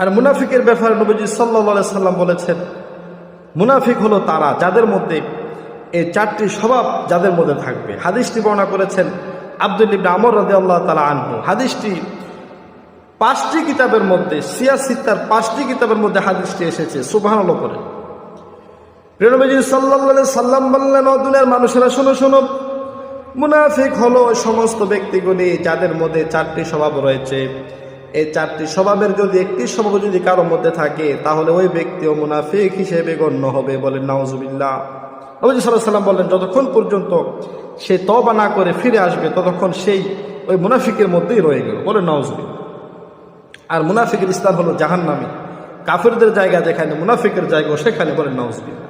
আর মুনাফিকের ব্যাপারে নবীজি সাল্লা সাল্লাম বলেছেন, মুনাফিক হলো তারা যাদের মধ্যে এই চারটি স্বভাব যাদের মধ্যে থাকবে। হাদিসটি বর্ণনা করেছেন আব্দুল ইবনে আমর রাজি আল্লাহ তালা আনহু। হাদিসটি পাঁচটি কিতাবের মধ্যে, সিয়া সিয়াসিত্তার পাঁচটি কিতাবের মধ্যে হাদিসটি এসেছে সুবাহ করে রেণবীজি সাল্লাহ সাল্লাম বললেন দুনিয়ার মানুষেরা, শোনো শোনো, মুনাফিক হলো সমস্ত ব্যক্তিগুলি যাদের মধ্যে চারটি স্বভাব রয়েছে। এই চারটি স্বভাবের যদি একটি স্বভাব যদি কারোর মধ্যে থাকে, তাহলে ওই ব্যক্তিও মুনাফিক হিসেবে গণ্য হবে বলেন নওয়াজুবিল্লাহ নবজি সাল্লাম বললেন, যতক্ষণ পর্যন্ত সে তবা না করে ফিরে আসবে, ততক্ষণ সেই ওই মুনাফিকের মধ্যেই রয়ে গেল। বলেন নওয়াজুবিল্লাহ আর মুনাফিকের স্থান হলো জাহান্নামি। কাফেরদের জায়গা যেখানে, মুনাফিকের জায়গা সেখানে, বলেন নওয়াজুবিল্লাহ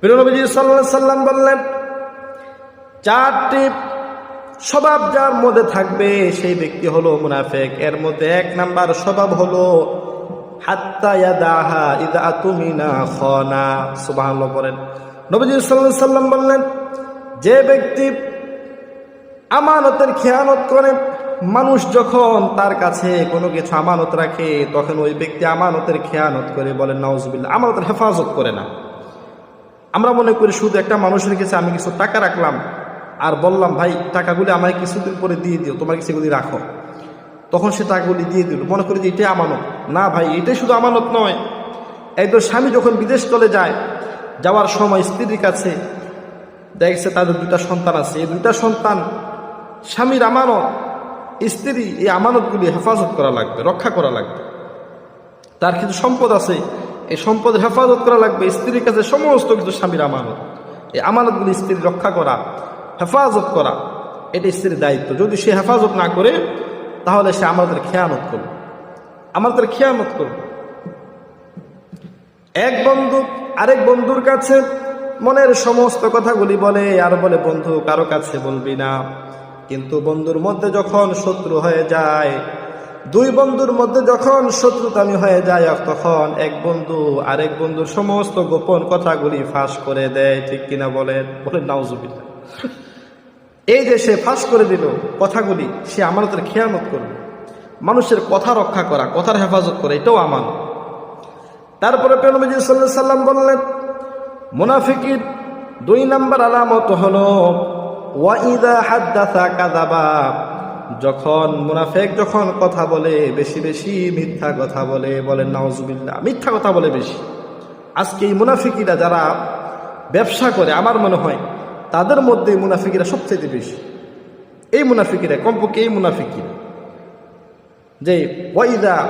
প্রিয়নবীজি সাল্লাহ সাল্লাম বললেন, চারটি স্বভাব যার মধ্যে থাকবে, সেই ব্যক্তি হলো মুনাফেক। এর মধ্যে এক নাম্বার স্বভাব হলো বলেন। সাল্লাম বললেন, যে ব্যক্তি আমানতের খেয়ানত করে, মানুষ যখন তার কাছে কোনো কিছু আমানত রাখে, তখন ওই ব্যক্তি আমানতের খেয়ানত করে বলেন নাউজুবিল্লাহ, আমানতের হেফাজত করে না। আমরা মনে করি শুধু একটা মানুষের কাছে আমি কিছু টাকা রাখলাম আর বললাম, ভাই, টাকাগুলি আমায় কিছুদিন পরে দিয়ে দিও, তোমার সেগুলি রাখো? তখন সে টাকাগুলি দিয়ে দিল। মনে করি যে এটাই আমানত। না ভাই, এটাই শুধু আমানত নয়। একদম স্বামী যখন বিদেশ চলে যায়, যাওয়ার সময় স্ত্রীর কাছে দেখছে তাদের দুটা সন্তান আছে। এই দুটা সন্তান স্বামীর আমানত, স্ত্রী এই আমানতগুলি হেফাজত করা লাগবে, রক্ষা করা লাগবে। তার কিছু সম্পদ আছে। এই সম্পদের হেফাজত করা লাগবে স্ত্রীর কাছে, সমস্ত কিছু স্বামীর আমানত। এই আমানতগুলি স্ত্রীর রক্ষা করা। হেফাজত করা, এটা স্ত্রীর দায়িত্ব। যদি সে হেফাজত না করে, তাহলে সে আমাদের খেয়ানত করবে। আমাদের খেয়ানত করবে। এক বন্ধু আরেক বন্ধুর কাছে মনের সমস্ত কথাগুলি বলে, আর বলে, বন্ধু, কারও কাছে বলবি না। কিন্তু বন্ধুর মধ্যে যখন শত্রু হয়ে যায়, দুই বন্ধুর মধ্যে যখন শত্রুতামি হয়ে যায় তখন এক বন্ধু আরেক বন্ধুর সমস্ত গোপন কথাগুলি ফাঁস করে দেয়। ঠিক কিনা বলেন? বলেন নাউজুবিল্লা এই যে সে ফাঁস করে দিল কথাগুলি, সে আমানতের খেয়ানত করবে। মানুষের কথা রক্ষা করা, কথার হেফাজত করে, এটাও আমান তারপরে পেনবী সাল্লাহ সাল্লাম বললেন, মুনাফিকির দুই নাম্বার আলামত হলো ওয়াইদা হাদ্দাসা কাদাবা যখন মুনাফেক যখন কথা বলে, বেশি বেশি মিথ্যা কথা বলে, বলেন নওয়াজুবিল্লা মিথ্যা কথা বলে বেশি। আজকে এই মুনাফিকিরা যারা ব্যবসা করে, আমার মনে হয় তাদের মধ্যে মুনাফিকিরা সবচেয়ে বেশি। এই মুনাফিকিরা কমপক্ষে এই মুনাফিকিরা। যে ওয়াইদা